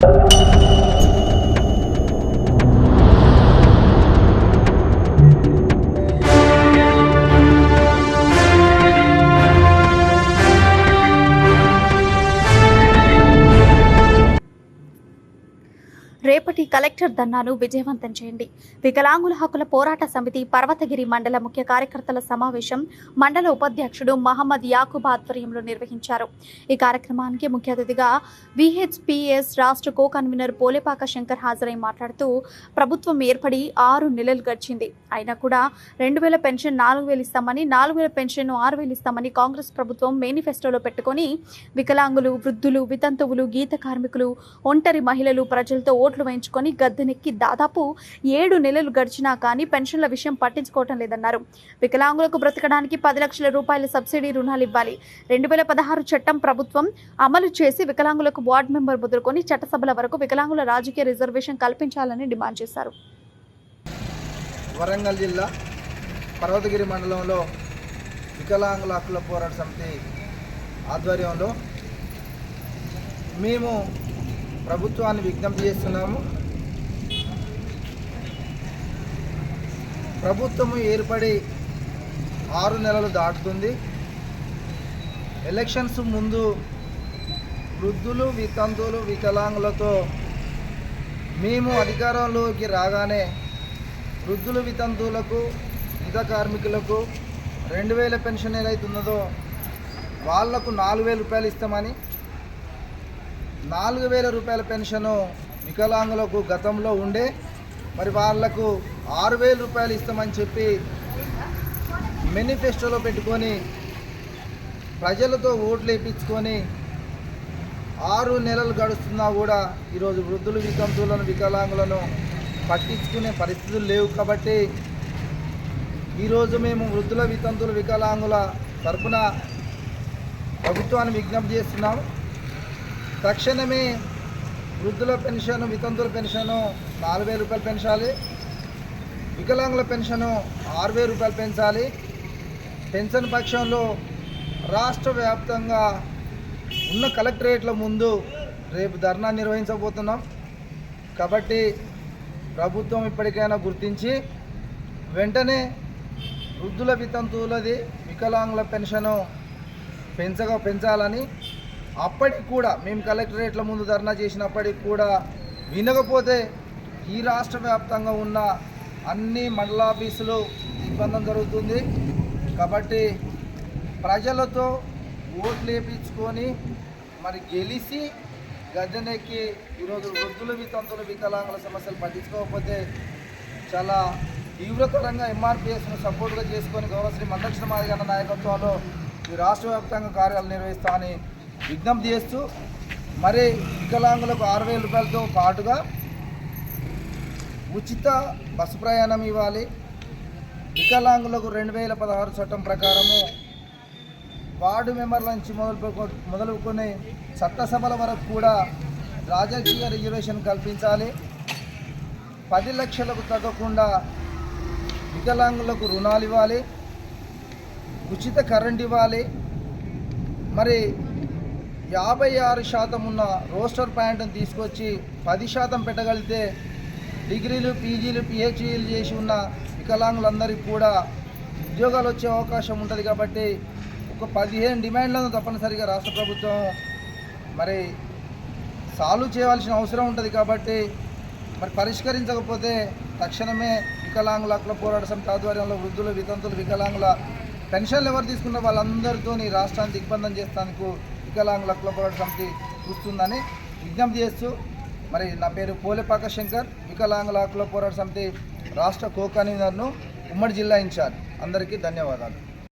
you. రేపటి collector ధర్నాను విజయవంతం చేయండి. వికలాంగుల హక్కుల పోరాట సమితి పర్వతగిరి మండల ముఖ్య కార్యకర్తల సమావేశం మండల ఉపాధ్యక్షుడు మహమ్మద్ యాకూబ్ ఆధ్వర్యంలో నిర్వహించారు. ఈ కార్యక్రమానికి ముఖ్య అతిథిగా విహెచ్పిఎస్ రాష్ట్ర కో కన్వీనర్ పోలేపాక శంకర్ హాజరై మాట్లాడుతూ ప్రభుత్వం ఏర్పడి ఆరు నెలలు గడిచింది. అయినా కూడా రెండు వేల పెన్షన్ నాలుగు వేలు ఇస్తామని నాలుగు వేల పెన్షన్ ఆరు వేలు ఇస్తామని కాంగ్రెస్ ప్రభుత్వం మేనిఫెస్టోలో పెట్టుకొని వికలాంగులు వృద్ధులు వితంతువులు గీత కార్మికులు ఒంటరి మహిళలు ప్రజలతో ఓట్లు వేయించుకొని గద్దెనెక్కి దాదాపు ఏడు నెలలు గడిచినా కానీ పెన్షన్ల విషయం పట్టించుకోవటం లేదన్నారు. వికలాంగులకు బ్రతకడానికి పది లక్షల రూపాయల సబ్సిడీ రుణాలు ఇవ్వాలి. రెండు వేల పదహారు చట్టం ప్రభుత్వం అమలు చేసి వికలాంగులకు వార్డు మెంబర్ మొదలుకొని చట్టసభల వరకు వికలాంగుల రాజకీయ రిజర్వేషన్ కల్పించాలని డిమాండ్ చేశారు. వరంగల్ జిల్లా పర్వతగిరి మండలంలో వికలాంగుల హక్కుల పోరాట సమితి ఆధ్వర్యంలో మేము ప్రభుత్వాన్ని విజ్ఞప్తి చేస్తున్నాము. ప్రభుత్వము ఏర్పడి ఆరు నెలలు దాటుతుంది. ఎలక్షన్స్ ముందు వృద్ధులు వితంతువులు వికలాంగులతో మేము అధికారంలోకి రాగానే వృద్ధులు వితంతువులకు ఇత కార్మికులకు రెండు వేల పెన్షన్ ఏదైతే ఉన్నదో వాళ్ళకు నాలుగు వేల రూపాయలు ఇస్తామని నాలుగు వేల రూపాయల పెన్షను వికలాంగులకు గతంలో ఉండే మరి వాళ్ళకు ఆరు వేల రూపాయలు ఇస్తామని చెప్పి మేనిఫెస్టోలో పెట్టుకొని ప్రజలతో ఓట్లు వేయించుకొని ఆరు నెలలు గడుస్తున్నా కూడా ఈరోజు వృద్ధులు వితంతువులను వికలాంగులను పట్టించుకునే పరిస్థితులు లేవు కాబట్టి ఈరోజు మేము వృద్ధుల వితంతువుల వికలాంగుల తరపున ప్రభుత్వాన్ని విజ్ఞప్తి చేస్తున్నాము. తక్షణమే వృద్ధుల పెన్షన్ వితంతువుల పెన్షను నాలుగు వేల రూపాయలు పెంచాలి. వికలాంగుల పెన్షను ఆరు వేల రూపాయలు పెంచాలి. పెన్షన్ పక్షంలో రాష్ట్ర వ్యాప్తంగా ఉన్న కలెక్టరేట్ల ముందు రేపు ధర్నా నిర్వహించబోతున్నాం. కాబట్టి ప్రభుత్వం ఇప్పటికైనా గుర్తించి వెంటనే వృద్ధుల వితంతువులది వికలాంగుల పెన్షను పెంచగా పెంచాలని అప్పటికి కూడా మేము కలెక్టరేట్ల ముందు ధర్నా చేసినప్పటికి కూడా వినకపోతే ఈ రాష్ట్ర వ్యాప్తంగా ఉన్న అన్ని మండలాఫీసులు ఇబ్బంది జరుగుతుంది. కాబట్టి ప్రజలతో ఓట్లు వేయించుకొని మరి గెలిచి గద్దెనెక్కి ఈరోజు వృద్ధులు వితంతులు వికలాంగుల సమస్యలు పట్టించుకోకపోతే చాలా తీవ్రతరంగా ఎంఆర్పిఎస్ను సపోర్ట్గా చేసుకొని గౌరవశ్రీ మందక్షణ మాదిగన్న నాయకత్వంలో ఈ రాష్ట్ర వ్యాప్తంగా కార్యాలు నిర్వహిస్తామని విజ్ఞప్తి చేస్తూ మరి వికలాంగులకు ఆరు వేల రూపాయలతో పాటుగా ఉచిత బస్సు ప్రయాణం ఇవ్వాలి. వికలాంగులకు రెండు వేల పదహారు చట్టం ప్రకారము వార్డు మెంబర్ల నుంచి మొదలు మొదలుకొని చట్టసభల వరకు కూడా రాజకీయ రిజర్వేషన్ కల్పించాలి. పది లక్షలకు తగ్గకుండా వికలాంగులకు రుణాలు ఇవ్వాలి. ఉచిత కరెంట్ ఇవ్వాలి. మరి యాభై ఆరు శాతం ఉన్న రోస్టర్ ప్యాంట్ని తీసుకొచ్చి పది శాతం పెట్టగలిగితే డిగ్రీలు పీజీలు పిహెచ్డీలు చేసి ఉన్న వికలాంగులందరికీ కూడా ఉద్యోగాలు వచ్చే అవకాశం ఉంటుంది కాబట్టి ఒక పదిహేను డిమాండ్లను తప్పనిసరిగా రాష్ట్ర ప్రభుత్వం మరి సాల్వ్ చేయవలసిన అవసరం ఉంటుంది కాబట్టి మరి పరిష్కరించకపోతే తక్షణమే వికలాంగుల హక్కుల పోరాట సమితి ఆధ్వర్యంలో వృద్ధులు వితంతులు వికలాంగుల పెన్షన్లు ఎవరు తీసుకున్న వాళ్ళందరితో రాష్ట్రాన్ని దిగ్బంధం చేస్తానికి వికలాంగుల హక్కుల పోరాట సమితి చూస్తుందని విజ్ఞప్తి చేస్తూ మరి నా పేరు పోలేపాక శంకర్ వికలాంగుల హక్కుల పోరాట సమితి రాష్ట్ర కో కన్వీనర్ను ఉమ్మడి జిల్లా ఇన్ఛార్జ్. అందరికీ ధన్యవాదాలు.